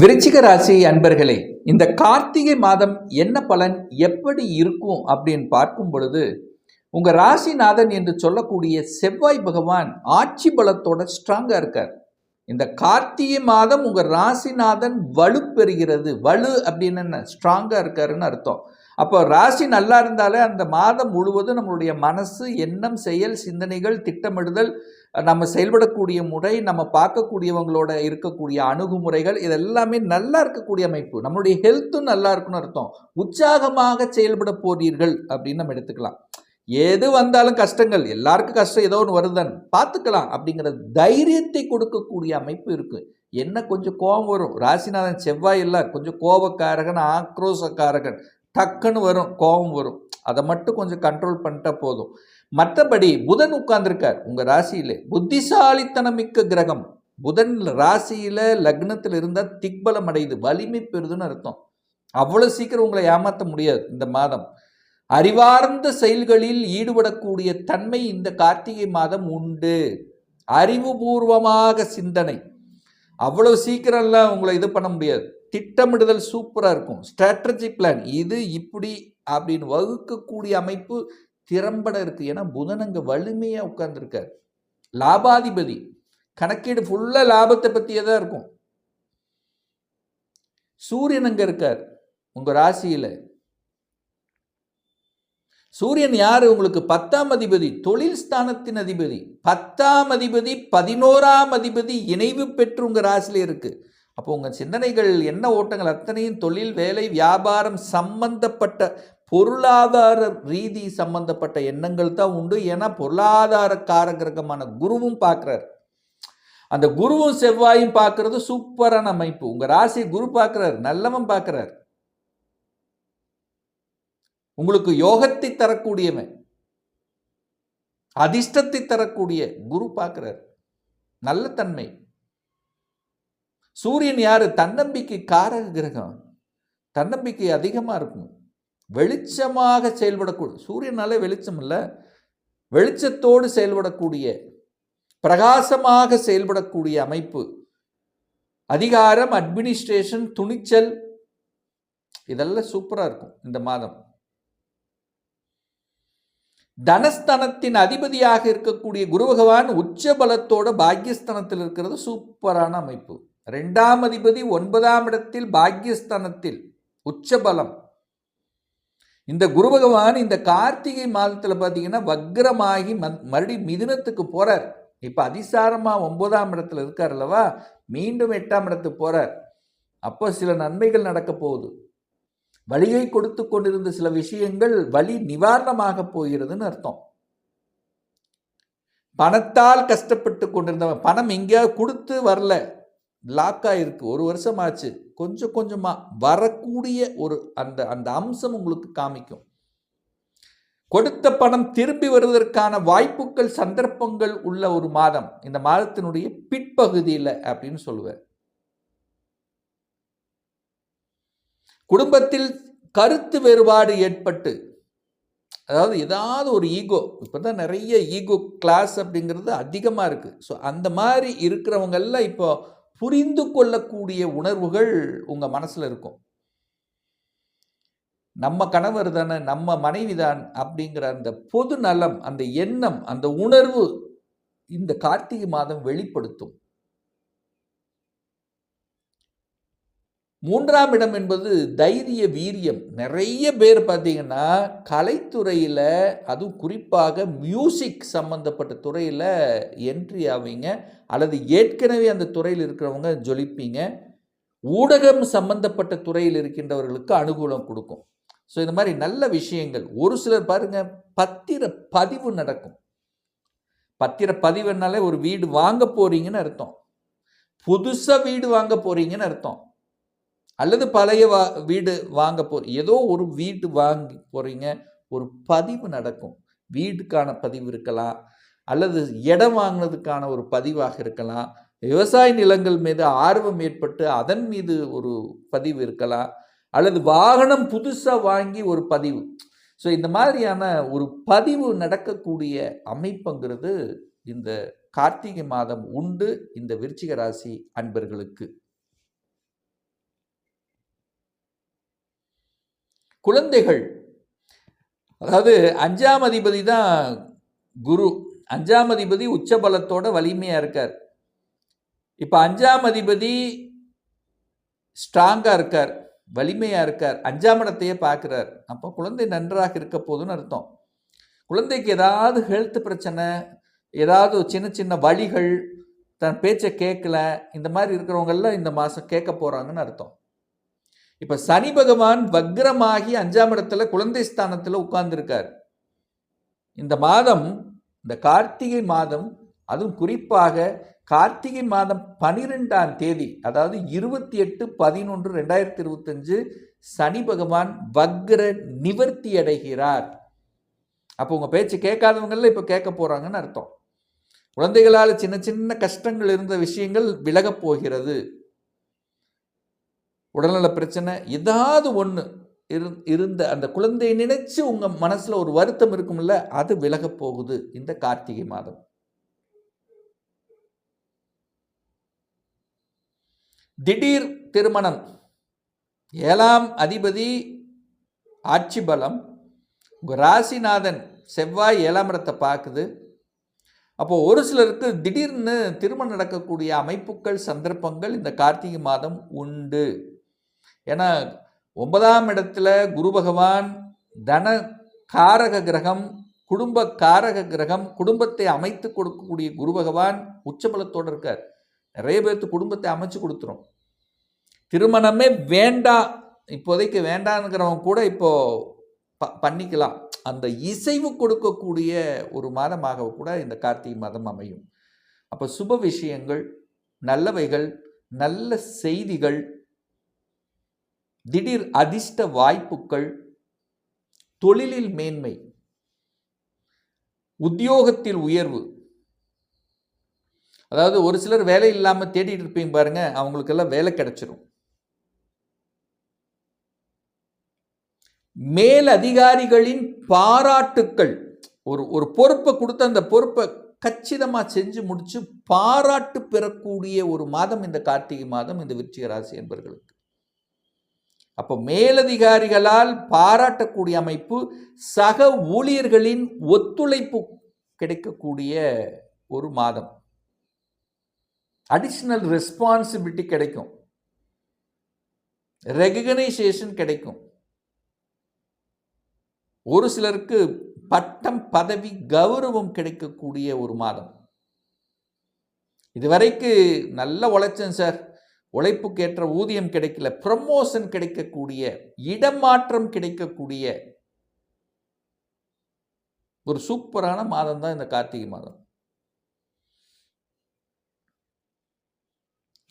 விருச்சிக ராசி அன்பர்களே இந்த கார்த்திகை மாதம் என்ன பலன் எப்படி இருக்கும் அப்படின்னு பார்க்கும் பொழுது உங்கள் ராசிநாதன் என்று சொல்லக்கூடிய செவ்வாய் பகவான் ஆட்சி பலத்தோட ஸ்ட்ராங்காக இருக்கார். இந்த கார்த்திகை மாதம் உங்கள் ராசிநாதன் வலு பெறுகிறது வலு அப்படின்னு என்ன? ஸ்ட்ராங்காக இருக்காருன்னு அர்த்தம். அப்போ ராசி நல்லா இருந்தாலே அந்த மாதம் முழுவதும் நம்மளுடைய மனசு எண்ணம் செயல் சிந்தனைகள் திட்டமிடுதல் நம்ம செயல்படக்கூடிய முறை நம்ம பார்க்கக்கூடியவங்களோட இருக்கக்கூடிய அணுகுமுறைகள் இதெல்லாமே நல்லா இருக்கக்கூடிய அமைப்பு. நம்மளுடைய ஹெல்த்தும் நல்லா இருக்குன்னு அர்த்தம். உற்சாகமாக செயல்பட போறீர்கள் அப்படின்னு நம்ம எடுத்துக்கலாம். எது வந்தாலும் கஷ்டங்கள் எல்லாருக்கும் கஷ்டம் ஏதோ ஒன்று வருதுன்னு பார்த்துக்கலாம் அப்படிங்கிற தைரியத்தை கொடுக்கக்கூடிய அமைப்பு இருக்குது என்ன கொஞ்சம் கோபம் வரும். ராசிநாதன் செவ்வாய் இல்லை கொஞ்சம் கோபக்காரகன் ஆக்ரோஷக்காரகன் டக்குன்னு வரும் கோபம் வரும். அதை மட்டும் கொஞ்சம் கண்ட்ரோல் பண்ணிட்டா போதும். மற்றபடி புதன் உட்கார்ந்துருக்கார் உங்கள் ராசியிலே. புத்திசாலித்தனம் மிக்க கிரகம். புதன் ராசியில் லக்னத்தில் இருந்தால் திக்பலம் அடையுது வலிமை பெறுதுன்னு அர்த்தம். அவ்வளோ சீக்கிரம் உங்களை ஏமாற்ற முடியாது இந்த மாதம். அறிவார்ந்த செயல்களில் ஈடுபடக்கூடிய தன்மை இந்த கார்த்திகை மாதம் உண்டு. அறிவுபூர்வமாக சிந்தனை. அவ்வளோ சீக்கிரம்லாம் உங்களை இது பண்ண முடியாது. திட்டமிடுதல் சூப்பராக இருக்கும். ஸ்ட்ராட்டஜி பிளான் இது இப்படி அப்படின்னு வகுக்கக்கூடிய அமைப்பு திறம்பட இருக்குது ஏன்னா புதன் அங்கே வலிமையாக உட்கார்ந்துருக்கார். லாபாதிபதி. கணக்கீடு ஃபுல்லாக லாபத்தை பற்றியே தான் இருக்கும். சூரியன் அங்கே இருக்கார். உங்கள் ராசியில். சூரியன் யார்? உங்களுக்கு பத்தாம் அதிபதி தொழில் ஸ்தானத்தின் அதிபதி. பத்தாம் அதிபதி பதினோராம் அதிபதி இணைவு பெற்று உங்கள் ராசியில் இருக்குது அப்போ உங்கள் சிந்தனைகள் என்ன ஓட்டங்கள்? அத்தனையும் தொழில் வேலை வியாபாரம் சம்பந்தப்பட்ட பொருளாதார ரீதி சம்பந்தப்பட்ட எண்ணங்கள் தான் உண்டு. ஏன்னா பொருளாதார காரகிரகமான குருவும் பார்க்குறாரு. அந்த குருவும் செவ்வாயும் பார்க்கறது சூப்பரான அமைப்பு. உங்கள் ராசி குரு பார்க்குறாரு நல்லவன் பார்க்குறாரு. உங்களுக்கு யோகத்தை தரக்கூடியவன் அதிர்ஷ்டத்தை தரக்கூடிய குரு பார்க்குறாரு. நல்ல தன்மை. சூரியன் யார்? தன்னம்பிக்கை காரக கிரகம். தன்னம்பிக்கை அதிகமாக இருக்கும். வெளிச்சமாக செயல்படக்கூடிய சூரியனாலே வெளிச்சம் இல்லை. வெளிச்சத்தோடு செயல்படக்கூடிய பிரகாசமாக செயல்படக்கூடிய அமைப்பு. அதிகாரம் அட்மினிஸ்ட்ரேஷன் துணிச்சல் இதெல்லாம் சூப்பராக இருக்கும் இந்த மாதம். தனஸ்தனத்தின் அதிபதியாக இருக்கக்கூடிய குரு பகவான் உச்ச பலத்தோட பாக்கியஸ்தனத்தில் இருக்கிறது சூப்பரான அமைப்பு. ரெண்டாம் அதிபதி ஒன்பதாம் இடத்தில் பாக்யஸ்தானத்தில் உச்சபலம். இந்த குரு பகவான் இந்த கார்த்திகை மாதத்தில் பார்த்தீங்கன்னா வக்ரமாகி மறுபடி மிதுனத்துக்கு போறார். இப்போ அதிசாரமா ஒன்பதாம் இடத்துல இருக்கார் அல்லவா? மீண்டும் எட்டாம் இடத்துக்கு போறார். அப்போ சில நன்மைகள் நடக்க போகுது. வழியை கொடுத்து கொண்டிருந்த சில விஷயங்கள் வழி நிவாரணமாக போகிறதுன்னு அர்த்தம். பணத்தால் கஷ்டப்பட்டு கொண்டிருந்தவன் பணம் எங்கேயாவது கொடுத்து வரல. லாக் ஆகிருக்கு ஒரு வருஷம் ஆச்சு கொஞ்சம் கொஞ்சமாக வரக்கூடிய ஒரு அந்த அந்த அம்சம் உங்களுக்கு காமிக்கும். கொடுத்த பணம் திரும்பி வருவதற்கான வாய்ப்புகள் சந்தர்ப்பங்கள் உள்ள ஒரு மாதம். இந்த மாதத்தினுடைய பிற்பகுதியில் அப்படின்னு சொல்லுவேன் குடும்பத்தில் கருத்து வேறுபாடு ஏற்பட்டு அதாவது ஏதாவது ஒரு ஈகோ இப்போ தான் நிறைய ஈகோ கிளாஸ் அப்படிங்கிறது அதிகமாக இருக்குது ஸோ அந்த மாதிரி இருக்கிறவங்கெல்லாம் இப்போ புரிந்து கொள்ளக்கூடிய உணர்வுகள் உங்கள் மனசில் இருக்கும். நம்ம கணவர் தானே நம்ம மனைவி தான் அப்படிங்கிற அந்த பொது நலம் அந்த எண்ணம் அந்த உணர்வு இந்த கார்த்திகை மாதம் வெளிப்படுத்தும். மூன்றாம் இடம் என்பது தைரிய வீரியம். நிறைய பேர் பார்த்திங்கன்னா கலைத்துறையில் அதுவும் குறிப்பாக மியூசிக் சம்மந்தப்பட்ட துறையில் என்ட்ரி ஆவீங்க. அல்லது ஏற்கனவே அந்த துறையில் இருக்கிறவங்க ஜொலிப்பீங்க. ஊடகம் சம்பந்தப்பட்ட துறையில் இருக்கின்றவர்களுக்கு அனுகூலம் கொடுக்கும். ஸோ இந்த மாதிரி நல்ல விஷயங்கள். ஒரு சிலர் பாருங்கள் பத்திர பதிவு நடக்கும். பத்திர பதிவுனாலே ஒரு வீடு வாங்க போகிறீங்கன்னு அர்த்தம். புதுசாக வீடு வாங்க போகிறீங்கன்னு அர்த்தம். அல்லது பழைய வா வீடு வாங்க போ ஏதோ ஒரு வீடு வாங்கி போகிறீங்க ஒரு பதிவு நடக்கும். வீடுக்கான பதிவு இருக்கலாம் அல்லது இடம் வாங்கினதுக்கான ஒரு பதிவாக இருக்கலாம். விவசாய நிலங்கள் மீது ஆர்வம் ஏற்பட்டு அதன் மீது ஒரு பதிவு இருக்கலாம். அல்லது வாகனம் புதுசாக வாங்கி ஒரு பதிவு. ஸோ இந்த மாதிரியான ஒரு பதிவு நடக்கக்கூடிய அமைப்புங்கிறது இந்த கார்த்திகை மாதம் உண்டு இந்த விருச்சிக ராசி அன்பர்களுக்கு. குழந்தைகள். அதாவது அஞ்சாம் அதிபதி தான் குரு. அஞ்சாம் அதிபதி உச்சபலத்தோட வலிமையாக இருக்கார். இப்போ அஞ்சாம் அதிபதி ஸ்ட்ராங்காக இருக்கார் வலிமையாக இருக்கார் அஞ்சாம் இடத்தையே பார்க்குறார் அப்போ குழந்தை நன்றாக இருக்க போதுன்னு அர்த்தம். குழந்தைக்கு ஏதாவது ஹெல்த் பிரச்சனை ஏதாவது சின்ன சின்ன வழிகள் தன் பேச்சை கேட்கல இந்த மாதிரி இருக்கிறவங்கெல்லாம் இந்த மாதம் கேட்க போகிறாங்கன்னு அர்த்தம். இப்போ சனி பகவான் வக்ரமாகி அஞ்சாம் இடத்துல குழந்தை ஸ்தானத்தில் உட்கார்ந்துருக்கார். இந்த மாதம் இந்த கார்த்திகை மாதம் அதுவும் குறிப்பாக கார்த்திகை மாதம் பனிரெண்டாம் தேதி அதாவது இருபத்தி எட்டு பதினொன்று ரெண்டாயிரத்தி இருபத்தஞ்சு சனி பகவான் வக்ர நிவர்த்தி அடைகிறார். அப்போ உங்கள் பேச்சு கேட்காதவங்கள இப்போ கேட்க போகிறாங்கன்னு அர்த்தம். குழந்தைகளால் சின்ன சின்ன கஷ்டங்கள் இருந்த விஷயங்கள் விலகப் போகிறது. உடல்நல பிரச்சனை ஏதாவது ஒன்று இரு இருந்த அந்த குழந்தையை நினைச்சு உங்கள் மனசில் ஒரு வருத்தம் இருக்கும்ல அது விலகப் போகுது இந்த கார்த்திகை மாதம். திடீர் திருமணம். ஏழாம் அதிபதி ஆட்சி பலம் உங்கள் ராசிநாதன் செவ்வாய் ஏழாம் இடத்தை பார்க்குது. அப்போது ஒரு சிலருக்கு திடீர்னு திருமணம் நடக்கக்கூடிய அமைப்புகள் சந்தர்ப்பங்கள் இந்த கார்த்திகை மாதம் உண்டு. ஏன்னா ஒன்பதாம் இடத்துல குரு பகவான் தன காரக கிரகம் குடும்ப காரக கிரகம் குடும்பத்தை அமைத்து கொடுக்கக்கூடிய குரு பகவான் உச்சபலத்தோடு இருக்கார். நிறைய பேர்த்து குடும்பத்தை அமைச்சு கொடுத்துரும். திருமணமே வேண்டாம் இப்போதைக்கு வேண்டாங்கிறவங்க கூட இப்போ ப பண்ணிக்கலாம். அந்த இசைவு கொடுக்கக்கூடிய ஒரு மாதமாக கூட இந்த கார்த்திகை மாதம் அமையும். அப்போ சுப விஷயங்கள் நல்லவைகள் நல்ல செய்திகள் திடீர் அதிர்ஷ்ட வாய்ப்புகள் தொழிலில் மேன்மை உத்தியோகத்தில் உயர்வு. அதாவது ஒரு சிலர் வேலை இல்லாமல் தேடிட்டு இருப்பீங்க பாருங்க அவங்களுக்கெல்லாம் வேலை கிடைச்சிரும். மேல் அதிகாரிகளின் பாராட்டுக்கள். ஒரு ஒரு பொறுப்பை கொடுத்த அந்த பொறுப்பை கச்சிதமாக செஞ்சு முடிச்சு பாராட்டு பெறக்கூடிய ஒரு மாதம் இந்த கார்த்திகை மாதம் இந்த விருச்சிக ராசி என்பர்களுக்கு. அப்போ மேலதிகாரிகளால் பாராட்டக்கூடிய அமைப்பு சக ஊழியர்களின் ஒத்துழைப்பு கிடைக்கக்கூடிய ஒரு மாதம். அடிஷ்னல் ரெஸ்பான்சிபிலிட்டி கிடைக்கும். ரெகனைசேஷன் கிடைக்கும். ஒரு சிலருக்கு பட்டம் பதவி கௌரவம் கிடைக்கக்கூடிய ஒரு மாதம். இதுவரைக்கு நல்ல உழைச்சேன் சார். உழைப்புக்கேற்ற ஊதியம் கிடைக்கல ப்ரமோஷன் கிடைக்கக்கூடிய இடமாற்றம் கிடைக்கக்கூடிய ஒரு சூப்பரான மாதம் தான் இந்த கார்த்திகை மாதம்.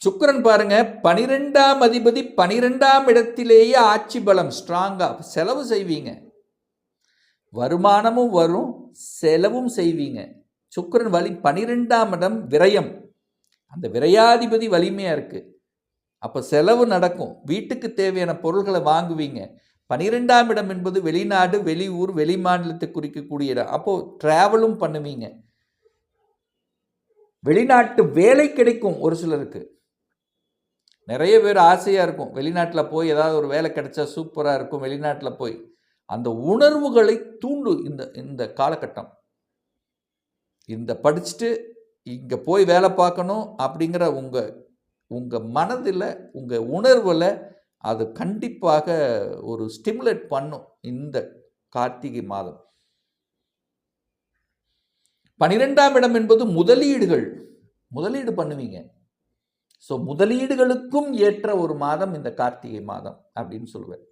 சுக்கரன் பாருங்க பனிரெண்டாம் அதிபதி பனிரெண்டாம் இடத்திலேயே ஆட்சி பலம் ஸ்ட்ராங்கா செலவு செய்வீங்க. வருமானமும் வரும் செலவும் செய்வீங்க. சுக்கரன் வலி பனிரெண்டாம் இடம் விரயம். அந்த விரையாதிபதி வலிமையாக இருக்குது அப்போ செலவு நடக்கும். வீட்டுக்கு தேவையான பொருள்களை வாங்குவீங்க. பனிரெண்டாம் இடம் என்பது வெளிநாடு வெளியூர் வெளி மாநிலத்தை குறிக்கக்கூடிய இடம். அப்போது ட்ராவலும் பண்ணுவீங்க. வெளிநாட்டு வேலை கிடைக்கும் ஒரு சிலருக்கு. நிறைய பேர் ஆசையாக இருக்கும். வெளிநாட்டில் போய் ஏதாவது ஒரு வேலை கிடைச்சா சூப்பராக இருக்கும். வெளிநாட்டில் போய். அந்த உணர்வுகளை தூண்டு இந்த இந்த காலகட்டம். இந்த படிச்சுட்டு இங்கே போய் வேலை பார்க்கணும் அப்படிங்கிற உங்கள் உங்கள் மனதில் உங்கள் உணர்வில் அது கண்டிப்பாக ஒரு ஸ்டிமுலேட் பண்ணும் இந்த கார்த்திகை மாதம். பனிரெண்டாம் இடம் என்பது முதலீடுகள். முதலீடு பண்ணுவீங்க. ஸோ முதலீடுகளுக்கும் ஏற்ற ஒரு மாதம் இந்த கார்த்திகை மாதம் அப்படின்னு சொல்லுவேன்.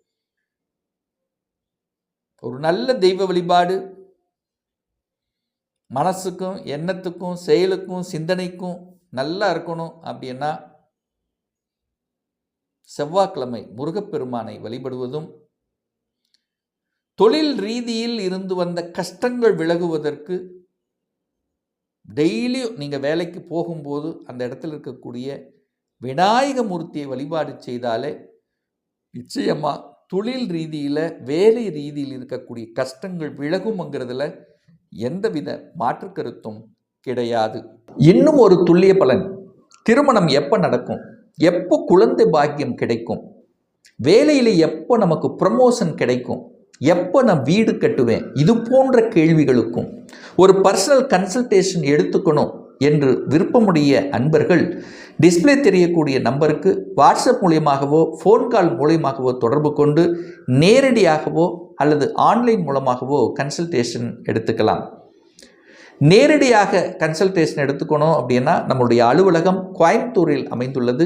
ஒரு நல்ல தெய்வ வழிபாடு. மனசுக்கும் எண்ணத்துக்கும் செயலுக்கும் சிந்தனைக்கும் நல்லா இருக்கணும் அப்படின்னா செவ்வாய்க்கிழமை முருகப்பெருமானை வழிபடுவதும் தொழில் ரீதியில் இருந்து வந்த கஷ்டங்கள் விலகுவதற்கு டெய்லியும் நீங்கள் வேலைக்கு போகும்போது அந்த இடத்துல இருக்கக்கூடிய விநாயக மூர்த்தியை வழிபாடு செய்தாலே நிச்சயமாக தொழில் ரீதியில் வேலை ரீதியில் இருக்கக்கூடிய கஷ்டங்கள் விலகும்ங்கிறதுல எந்தவித மாற்று கருத்தும் கிடையாது. இன்னும் ஒரு துல்லிய பலன். திருமணம் எப்போ நடக்கும்? எப்போ குழந்தை பாக்கியம் கிடைக்கும்? வேலையில் எப்போ நமக்கு ப்ரமோஷன் கிடைக்கும்? எப்போ நான் வீடு கட்டுவேன்? இது போன்ற கேள்விகளுக்கும். ஒரு பர்சனல் கன்சல்டேஷன் எடுத்துக்கணும் என்று விருப்பமுடைய அன்பர்கள் டிஸ்ப்ளே தெரியக்கூடிய நம்பருக்கு வாட்ஸ்அப் மூலியமாகவோ ஃபோன் கால் மூலியமாகவோ தொடர்பு கொண்டு நேரடியாகவோ அல்லது ஆன்லைன் மூலமாகவோ கன்சல்டேஷன் எடுத்துக்கலாம். நேரடியாக கன்சல்டேஷன் எடுத்துக்கணும் அப்படின்னா நம்மளுடைய அலுவலகம் கோயம்புத்தூரில் அமைந்துள்ளது.